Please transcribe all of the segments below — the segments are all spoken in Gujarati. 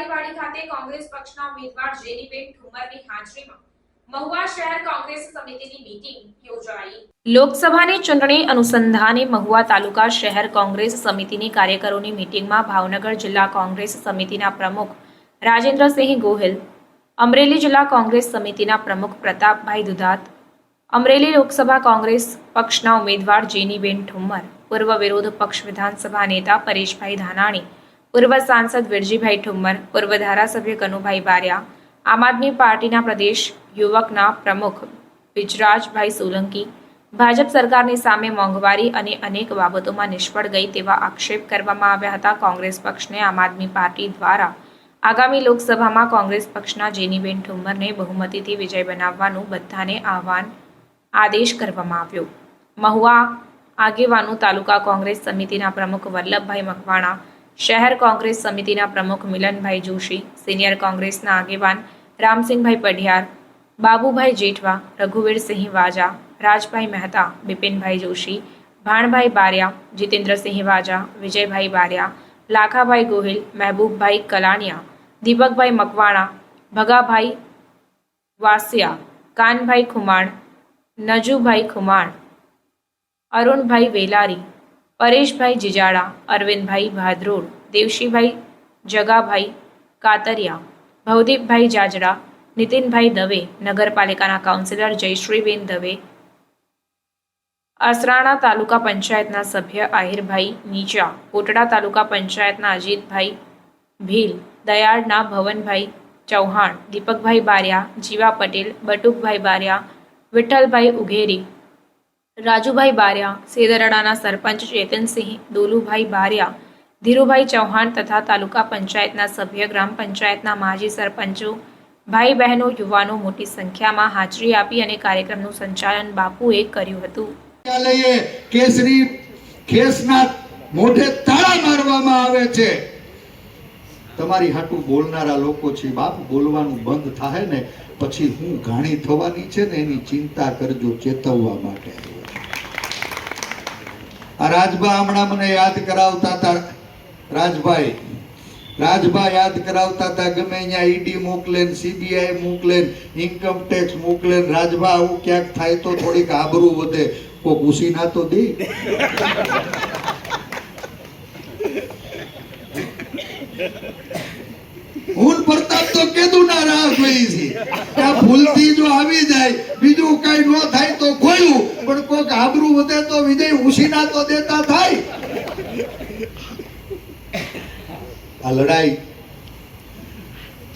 કાળીવાડી ખાતે કોંગ્રેસ પક્ષના ઉમેદવાર જેનીબેન ઠુમરની હાજરીમાં મહુવા લોકસભાની ચૂંટણી અનુસંધાને મહુવા તાલુકા શહેર કોંગ્રેસ સમિતિની કાર્યકરોની મીટિંગમાં ભાવનગર જિલ્લા કોંગ્રેસ સમિતિના પ્રમુખ રાજેન્દ્રસિંહ ગોહિલ, અમરેલી જિલ્લા કોંગ્રેસ સમિતિના પ્રમુખ પ્રતાપભાઈ દુધાત, અમરેલી લોકસભા કોંગ્રેસ પક્ષના ઉમેદવાર જેનીબેન ઠુમ્મર, પૂર્વ વિરોધ પક્ષ વિધાનસભા નેતા પરેશભાઈ ધાનાણી પૂર્વ સાંસદ વિરજીભાઈ ઠુમ્મર પૂર્વ ધારાસભ્ય કનુભાઈ બારિયા આમ આદમી પાર્ટીના પ્રદેશ યુવકના પ્રમુખ વિજરાજભાઈ સોલંકી, ભાજપ સરકારની સામે મોંઘવારી અને અનેક બાબતોમાં નિષ્ફળ ગઈ તેવા આક્ષેપ કરવામાં આવ્યા હતા કોંગ્રેસ પક્ષને આમ આદમી પાર્ટી દ્વારા. આગામી લોકસભામાં કોંગ્રેસ પક્ષના જેનીબેન ઠુમ્મરને બહુમતીથી વિજય બનાવવાનું બધાને આહવાન આદેશ કરવામાં આવ્યો. મહુવા આગેવાનો તાલુકા કોંગ્રેસ સમિતિના પ્રમુખ વલ્લભભાઈ મકવાણા શહેર કોંગ્રેસ સમિતિના પ્રમુખ મિલનભાઈ જોશી સિનિયર કોંગ્રેસના આગેવાન રામસિંહભાઈ પઢિયાર બાબુભાઈ જેઠવા રઘુવીરસિંહ વાજા રાજભાઈ મહેતા બિપિનભાઈ જોશી ભાણભાઈ બારિયા જીતેન્દ્રસિંહ વાજા વિજયભાઈ બારિયા લાખાભાઈ ગોહિલ મહેબૂબભાઈ કલાણિયા દીપકભાઈ મકવાણા ભગાભાઈ વાસિયા કાનભાઈ ખુમાણ નજુભાઈ ખુમાણ અરુણભાઈ વેલારી પરેશભાઈ જીજાડા, અરવિંદભાઈ ભાદરોડ, દેવશીભાઈ જગાભાઈ કાતરિયા, ભવદીપભાઈ જાજડા, નીતિનભાઈ દવે, નગરપાલિકાના કાઉન્સિલર જયશ્રીબેન દવે, અસરાણા તાલુકા પંચાયતના સભ્ય આહિરભાઈ નીચા, કોટડા તાલુકા પંચાયતના અજીતભાઈ ભીલ, દયાળના ભવનભાઈ ચૌહાણ, દીપકભાઈ બારિયા, જીવા પટેલ, બટુકભાઈ બારિયા, વિઠ્ઠલભાઈ ઉઘેરી રાજુભાઈ બારિયા, સેદરડાના સરપંચ ચેતનસિંહ, દોલુભાઈ બારિયા, ધીરુભાઈ ચૌહાણ તથા તાલુકા પંચાયતના સભ્ય, ગ્રામ પંચાયતના માજી સરપંચો, ભાઈ બહેનો, યુવાનો મોટી સંખ્યામાં હાજરી આપી અને કાર્યક્રમનું સંચાલન બાપુએ કર્યું હતું. કેસરી ખેસના મોઢે તાળા મારવામાં આવે છે. તમારી હાટું બોલનારા લોકો છે, બાપ, બોલવાનું બંધ થાય ને, પછી હું ઘાણી થવાની છે ને, એની ચિંતા કરજો ચેતવવા માટે. આ રાજભા હમણાં મને યાદ કરાવતા હતા. રાજભાઈ, રાજભા યાદ કરાવતા હતા, ગમે અહીંયા ઈડી મોકલે સીબીઆઈ મોકલે ઇન્કમ ટેક્સ મોકલે રાજભા આવું ક્યાંક થાય તો થોડીક આબરૂ વધે. કોક ઉસી ના તો દે હું પ્રતાપ તો કેદું ના રાહ જોઈ છે. આ ભૂલથી જો આવી જાય, બીજું કઈ ન થાય તો ખોયું. પણ કોઈક આબરૂ વધે તો વિજય ઉશીના તો દેતા થાય. આ લડાઈ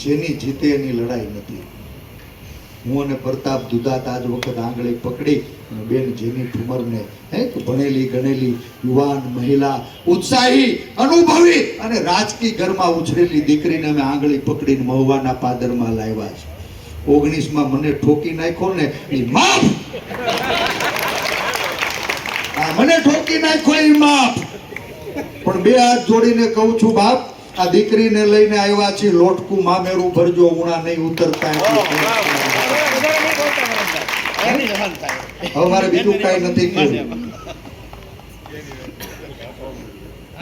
જેની જીતે એની લડાઈ નથી. હું અને પ્રતાપ દુધાત આજ વખત આંગળી પકડી બેન જેની ઠુમરને હે ભણેલી, ગણેલી, યુવાન, મહિલા, ઉત્સાહી, અનુભવી અને રાજકીય ઘરમાં ઉછરેલી દીકરીને અમે આંગળી પકડીને મહુવાના પાદરમાં લાવ્યા છે. ઓગણીસમાં મને ઠોકી નાખ્યો ને એ માફ! મને ઠોકી નાખ્યો એ માફ! પણ બે હાથ જોડીને કહું છું, બાપ, આ દીકરીને લઈને આવ્યા છે લોટકું મામેરું ભરજો, ઉણા નહીં ઉતરતા એટલું હવે મારે બીજું કઈ નથી કહેવું.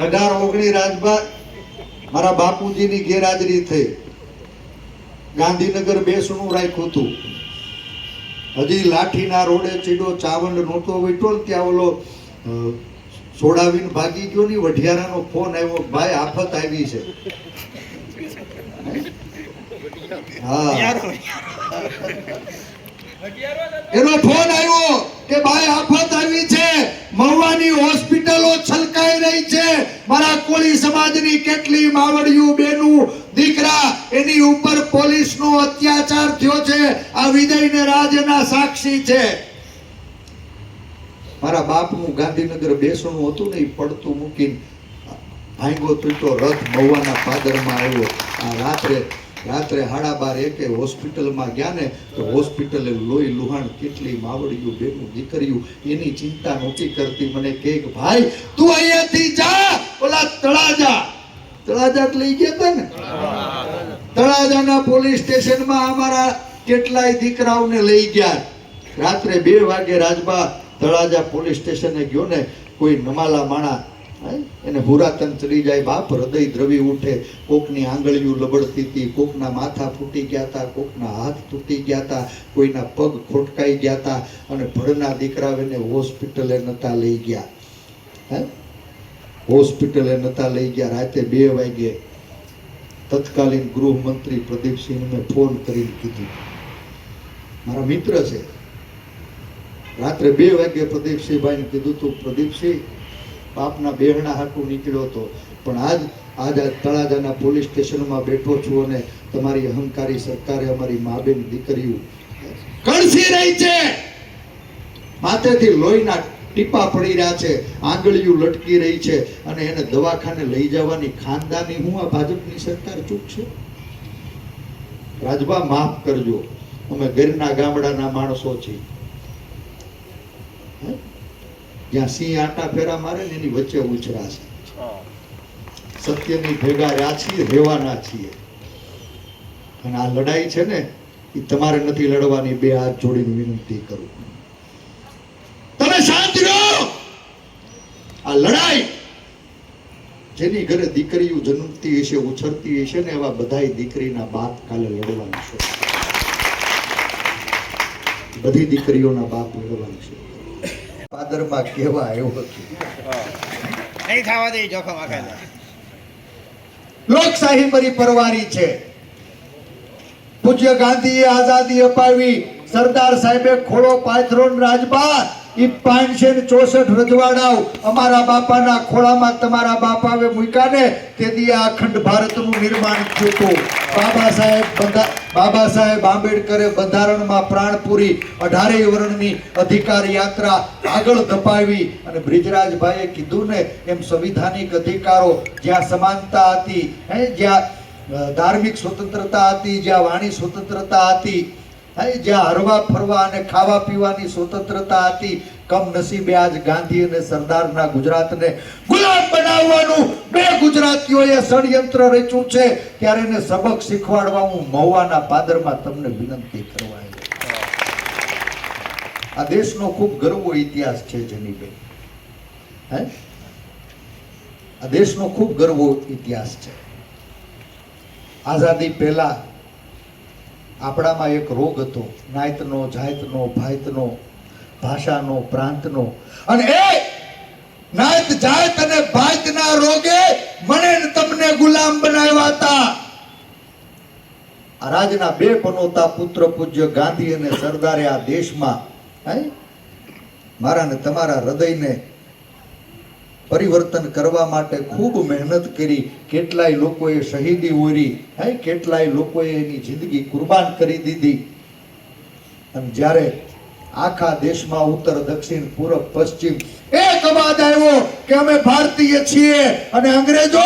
અઢાર ઓગણી રાજભા મારા બાપુજીની ગેરહાજરી થઈ. ગાંધીનગર બેસણું રાખ્યું હતું. હજી લાઠીના રોડે ચીડો ચાવંડ નહોતો વેઠો ત્યાં ઓલો છોડાવીને સોડાવીને ભાગી ગયો ની વઢિયારાનો ફોન આવ્યો ભાઈ આફત આવી છે. હા. એનો ફોન આવ્યો કે ભાઈ આફત આવી છે. મહુવાની હોસ્પિટલો છલકાઈ રહી છે. મારા કોળી સમાજની કેટલી માવડિયું બેનું દીકરા, એની ઉપર પોલીસનો અત્યાચાર થયો છે. આ વિજયને રાજના સાક્ષી છે. મારા બાપનું ગાંધીનગર બેસણું હતું ને, એ પડતું મૂકીને ભાંગો તૂટો રથ મહુવાના પાદરમાં આવ્યો. આ રાત્રે રાત્રે હાડા બાર એકે હોસ્પિટલમાં ગયા ને તો હોસ્પિટલે લોહી લુહાણ કેટલી માવડિયું બેનું દીકરીયું એની ચિંતા નહોતી કરતી. મને કે ભાઈ, તું અહીંયાથી જા, ઓલા તળાજા. તળાજા લઈ ગયા તા ને? તળાજાના પોલીસ સ્ટેશનમાં અમારા કેટલાય દીકરાઓને લઈ ગયા. રાત્રે બે વાગે રાજબા તળાજા પોલીસ સ્ટેશને ગયો ને કોઈ નમાલા માણા? એને હુરાતન ચડી જાય, બાપ હૃદય દ્રવી ઉઠે. કોકની આંગળીઓ લબડતી હતી, કોકના માથા ફૂટી ગયા હતા, કોકના હાથ તૂટી ગયા હતા, કોઈના પગ ખોટકાઈ ગયા હતા અને ભણના દીકરાઓને હોસ્પિટલે નતા લઈ ગયા. હે? હોસ્પિટલે નતા લઈ ગયા. રાતે બે વાગે તત્કાલીન ગૃહમંત્રી પ્રદીપસિંહને મેં ફોન કરીને કીધું. મારા મિત્ર છે. રાત્રે બે વાગે પ્રદીપસિંહભાઈને કીધું તું, પ્રદીપસિંહ બાપના બેહણા હાટું નીકળ્યો હતો. પણ આજ આજ તળાજાના પોલીસ સ્ટેશનમાં બેઠો છું અને તમારી અહંકારી સરકારે અમારી મા બેન દીકરીઓ કણસી રહી છે. માથેથી લોહીના ટીપા પડી રહ્યા છે. આંગળીઓ લટકી રહી છે અને એને દવાખાને લઈ જવાની ખાનદાની હું આ ભાજપની સરકાર ચૂક છે? રાજભા, માફ કરજો. અમે ઘરના ગામડાના માણસો છીએ? જ્યાં સિંહ આટા ફેરા મારે ને એની વચ્ચે ઉછરા છે. સત્યની ભેગા રહ્યા છીએ, રહેવાના છીએ. અને આ લડાઈ છે ને, એ તમારે નથી લડવાની, બે હાથ જોડીને વિનંતી કરું. તમે શાંત રહો! આ લડાઈ જેની ઘરે દીકરીઓ જન્મતી હશે, ઉછરતી હશે ને, એવા બધા દીકરીના બાપ કાલે લડવાનું છે. બધી દીકરીઓના બાપ લડવાનું છે. પાદરમાં કેવા આવ્યો નહીં થવા દે જોખમ આખા લોકશાહી મારી પરવારી છે. પૂજ્ય ગાંધીએ આઝાદી અપાવી. સરદાર સાહેબે ખોળો પાથરો રાજબાર. ઈ પાંચસો ને ચોસઠ રજવાડાઓ અમારા બાપાના ખોળામાં તમારા બાપાએ મૂક્યા ને તે દી આ અખંડ ભારતનું નિર્માણ થયું બાબા સાહેબ બાબા સાહેબ આંબેડકરે બંધારણમાં પ્રાણ પૂરી અઢારેય વર્ણની અધિકાર યાત્રા આગળ ધપાવી અને બ્રિજરાજભાઈએ કીધું ને એમ સંવિધાનિક અધિકારો જ્યાં સમાનતા હતી, હે, જ્યાં ધાર્મિક સ્વતંત્રતા હતી, જ્યાં વાણી સ્વતંત્રતા હતી જ્યાં હરવા, ફરવા અને ખાવા પીવાની સ્વતંત્રતા હતી, કમનસીબે આજ ગાંધી અને સરદારના ગુજરાતને ગુલામ બનાવવાનું બે ગુજરાતીઓએ ષડયંત્ર રચ્યું છે, ત્યારે એને સબક શીખવાડવા હું મહુવાના પાદરમાં તમને વિનંતી કરવા આ દેશનો ખૂબ ગર્વો ઇતિહાસ છે, જનીબેન. હે? આ દેશનો ખૂબ ગર્વો ઇતિહાસ છે. આઝાદી પહેલા આપણામાં એક રોગ હતો. નાયતનો જાયતનો ભાયતનો ભાષાનો, પ્રાંતનો. અને એ નાયત જાયત અને ભાયતના રોગે મને તમને ગુલામ બનાવ્યા હતા. આ રાજના બે પનોતા પુત્ર પૂજ્ય ગાંધી અને સરદારે આ દેશમાં મારા ને તમારા હૃદયને પરિવર્તન કરવા માટે ખૂબ મહેનત કરી, કેટલાય લોકોએ શહીદી ઓરી હે, કેટલાય લોકોએ એની જિંદગી કુરબાન કરી દીધી. અને જ્યારે આખા દેશમાં ઉત્તર, દક્ષિણ પૂર્વ પશ્ચિમ, એક અવાજ આવ્યો કે અમે ભારતીય છીએ અને અંગ્રેજો,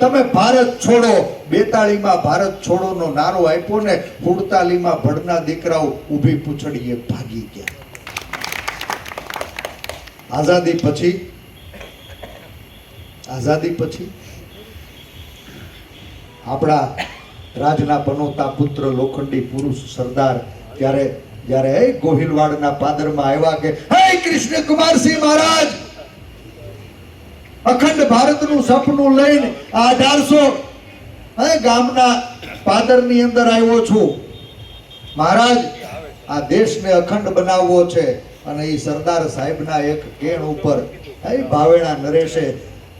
તમે ભારત છોડો. બેતાળીમાં ભારત છોડોનો નારો આપ્યો ને, હુડતાલીમાં ભડના દીકરાઓ ઊભી પૂછડીએ ભાગી ગયા. આઝાદી પછી આઝાદી પછી આપણા રાજના પનોતા પુત્ર લોખંડી પુરુષ સરદાર ત્યારે જ્યારે એ ગોહિલવાડના પાદરમાં આવ્યા કે, હે કૃષ્ણ કુમારસિંહ મહારાજ, અખંડ ભારતનું સપનું લઈને આ અઢારસો, હે ગામના પાદરની અંદર આવ્યો છું. મહારાજ, આ દેશને અખંડ બનાવવો છે. અને એ સરદાર સાહેબના એક કેણ ઉપર, હે ભાવેણા નરેશે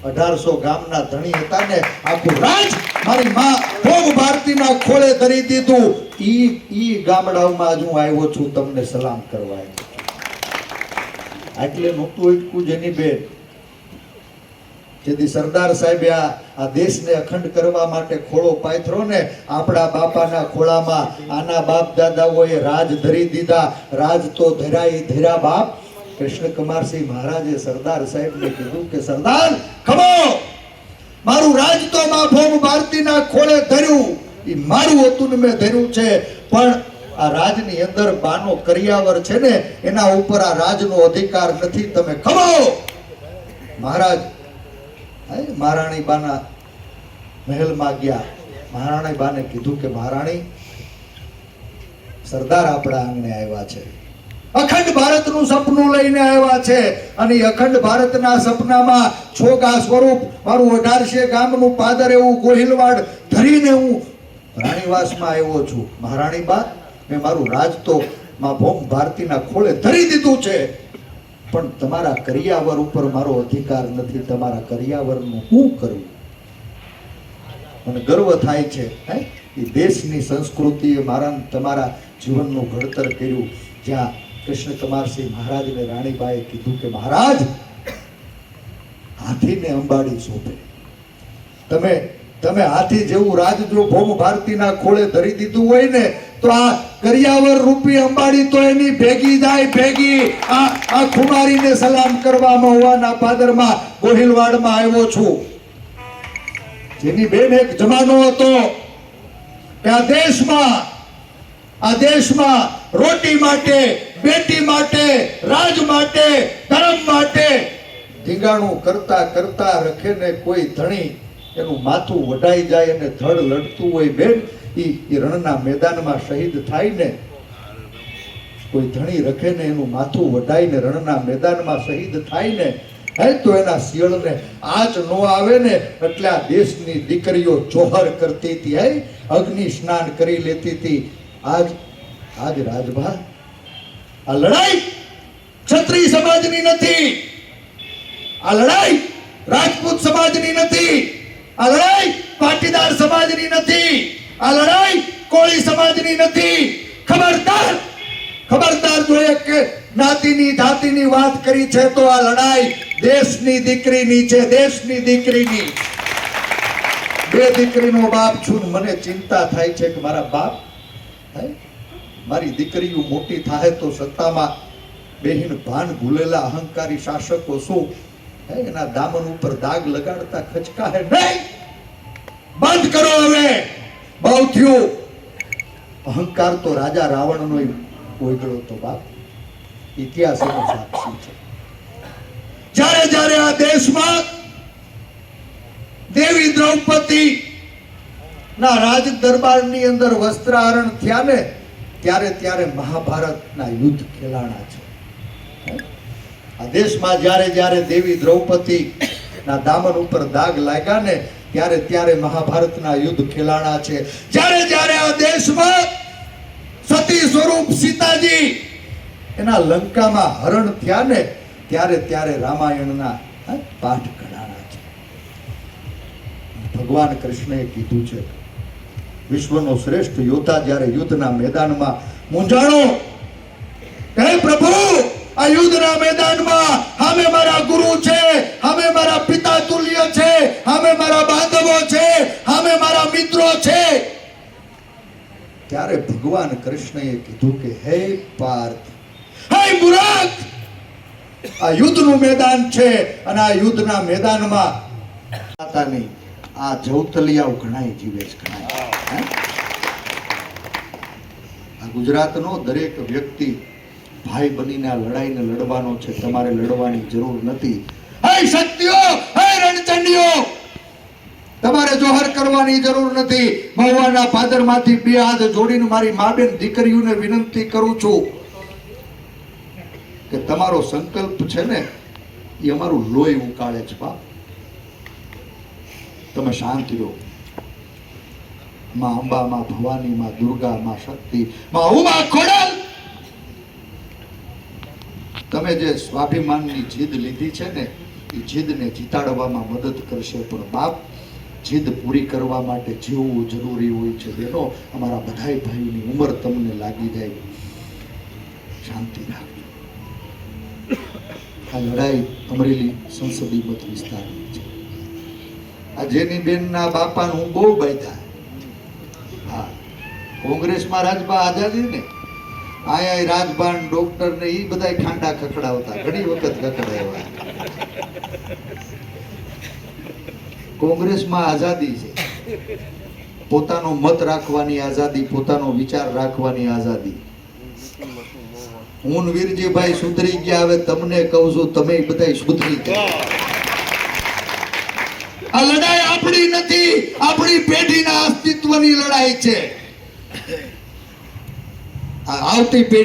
અઢારસો ગામના ધણી હતા ને આખું રાજ મારી માં ભોગ ભારતીના ખોળે ધરી દીધું. ઈ ઈ ગામડાઓમાં જ હું આવ્યો છું, તમને સલામ કરવા એટલે નહોતું એટલું જેની બેન. જેથી સરદાર સાહેબે આ આ દેશને અખંડ કરવા માટે ખોળો પાથરો ને આપણા બાપાના ખોળામાં આના બાપ દાદાઓએ રાજ ધરી દીધા. રાજ તો ધરાય ઈ ધર્યા બાપ. કૃષ્ણ કુમારસિંહ મહારાજે સરદાર સાહેબને કીધું કે, સરદાર ખમો! મારું રાજ તો માં ભોગ ભારતીના ખોળે ધર્યું. એ મારું હતું ને મેં ધર્યું છે. પણ આ રાજની અંદર બાનો કરિયાવર છે ને, એના ઉપર આ રાજનો અધિકાર નથી. તમે ખમો! મહારાજ મહારાણી બાના મહેલમાં ગયા. મહારાણી બાને કીધું કે, મહારાણી, સરદાર આપણા આંગણે આવ્યા છે. અખંડ ભારતનું સપનું લઈને આવ્યા છે. અને અખંડ ભારતના સપનામાં છોગા સ્વરૂપ મારું અઢારશે ગામનું પાદર એવું ગોહિલવાડ ધરીને હું રાણીવાસમાં આવ્યો છું. મહારાણી બા, મેં મારું રાજ તો માં ભોમ ભારતીના ખોળે ધરી દીધું છે. પણ તમારા કરિયાવર ઉપર મારો અધિકાર નથી. તમારા કરિયાવરનું હું કરું? મને ગર્વ થાય છે, હે? એ દેશની સંસ્કૃતિએ મારા, તમારા જીવનનું ઘડતર કર્યું. જ્યાં કૃષ્ણ કુમારસિંહ મહારાજને રાણીબાએ કીધું કે મહારાજ, હાથીને અંબાડી સોંપે. તમે તમે હાથી જેવું રાજ જો ભૌમ ભારતીના ખોળે ધરી દીધું હોય ને, તો આ કરિયાવર રૂપી અંબાડી તો એની ભેગી જાય, ભેગી. આ આ ખુમારીને સલામ કરવામાં હોવાના પાદરમાં ગોહિલવાડમાં આવ્યો છું. જેની બેન એક જમાનો હતો કે આ દેશમાં આ દેશમાં રોટી માટે બેટી માટે, રાજ માટે, ધર્મ માટે. ધીંગાણું કરતા કરતા રખે ને કોઈ ધણી એનું માથું વઢાઈ જાય અને ધડ લડતું હોય બેન, ઈ રણના મેદાનમાં શહીદ થાય ને કોઈ ધણી રખે ને એનું માથું વઢાઈને રણના મેદાનમાં શહીદ થાય ને હે તો એના શિયળને આજ નો આવે ને એટલે આ દેશની દીકરીઓ જોહર કરતી હતી, હે? અગ્નિ સ્નાન કરી લેતી હતી. આજ આજ રાજભા આ લડાઈ ક્ષત્રિય સમાજની નથી. આ લડાઈ રાજપૂત સમાજની નથી. આ લડાઈ પાટીદાર સમાજની નથી. આ લડાઈ કોળી સમાજની નથી. ખબરદાર ખબરદાર જો એક જ્ઞાતિની જાતિની વાત કરી છે તો આ લડાઈ દેશની દીકરીની છે, દેશની દીકરીની બે દીકરીનો બાપ છું મને ચિંતા થાય છે કે મારા બાપ, હે? મારી દીકરીઓ મોટી થાય તો સત્તામાં બેહીન ભાન ભૂલેલા અહંકારી શાસકો શું? હે, એના દામન ઉપર દાગ લગાડતા ખચકા હે નહીં! બંધ કરો હવે! બહુ થયું! અહંકાર તો રાજા રાવણનો ઓગળો તો બાપ. ઇતિહાસ એનો સાક્ષી છે. જ્યારે જ્યારે આ દેશમાં દેવી દ્રૌપદી ના રાજ દરબારની અંદર વસ્ત્રાહરણ થયા ને ત્યારે ત્યારે મહાભારતના યુદ્ધ ખેલાણા છે? આ દેશમાં જ્યારે જ્યારે દેવી દ્રૌપદી ના દામન ઉપર દાગ લાગ્યા ને ત્યારે ત્યારે મહાભારતના યુદ્ધ ખેલાણા છે જ્યારે જ્યારે આ દેશમાં સતી સ્વરૂપ સીતાજી એના લંકામાં હરણ થયા ને ત્યારે ત્યારે રામાયણના પાઠ કઢાણા છે ભગવાન કૃષ્ણએ કીધું છે વિશ્વનો શ્રેષ્ઠ યોદ્ધા જ્યારે યુદ્ધના મેદાનમાં મૂંઝાણો હે પ્રભુ, આ યુદ્ધના મેદાનમાં હામે મારા ગુરુ છે, હામે મારા પિતા તુલ્ય છે, હામે મારા બાંધવો છે, હામે મારા મિત્રો છે ત્યારે ભગવાન કૃષ્ણએ કીધું કે, હે પાર્થ, હે મુરાદ, આ યુદ્ધનું મેદાન છે અને આ યુદ્ધના મેદાનમાં માતા નહીં આ જૌતલિયાઓ ઘણાય જીવે છે, ઘણાય? આ ગુજરાતનો દરેક વ્યક્તિ ભાઈ બનીને આ લડાઈને લડવાનો છે, તમારે લડવાની જરૂર નથી. હે શક્તિઓ, હે રણચંડીઓ, તમારે જોહર કરવાની જરૂર નથી. મહુવાના પાદરમાંથી બે હાથ જોડીને મારી મા બેન દીકરીઓને વિનંતી કરું છું કે તમારો સંકલ્પ છે ને, એ અમારું લોહી ઉકાળે છે બાપ. તમે શાંત રહો. માં અંબા, માં ભવાની, માં દુર્ગા, માં શક્તિ, માં ઉમા ખોડલ! તમે જે સ્વાભિમાનની જીદ લીધી છે ને, એ જીદને જીતાડવામાં મદદ કરશે, પણ બાપ જીદ પૂરી કરવા માટે જીવવું જરૂરી હોય છે. બેનો, અમારા બધા ભાઈની ઉંમર તમને લાગી જાય. શાંતિ રાખજો. આ લડાઈ અમરેલી સંસદીય મત વિસ્તારની છે. આ જેની બેનના બાપાને હું બહુ બાંધ્યા. કોંગ્રેસમાં રાજભા આઝાદી ને? આયા રાજભાન ડોક્ટર ને એ બધા ખાંડા ખખડાવતા. ઘણી વખત ખખડાવ્યા કોંગ્રેસમાં આઝાદી છે. પોતાનો મત રાખવાની આઝાદી, પોતાનો વિચાર રાખવાની આઝાદી. હું વીરજીભાઈ સુધરી ગયા હવે તમને કહું છું, તમે બધા સુધરી ગયા. આ લડાઈ આપણી નથી, આપણી પેઢીના અસ્તિત્વની લડાઈ છે. આવતી પેઢી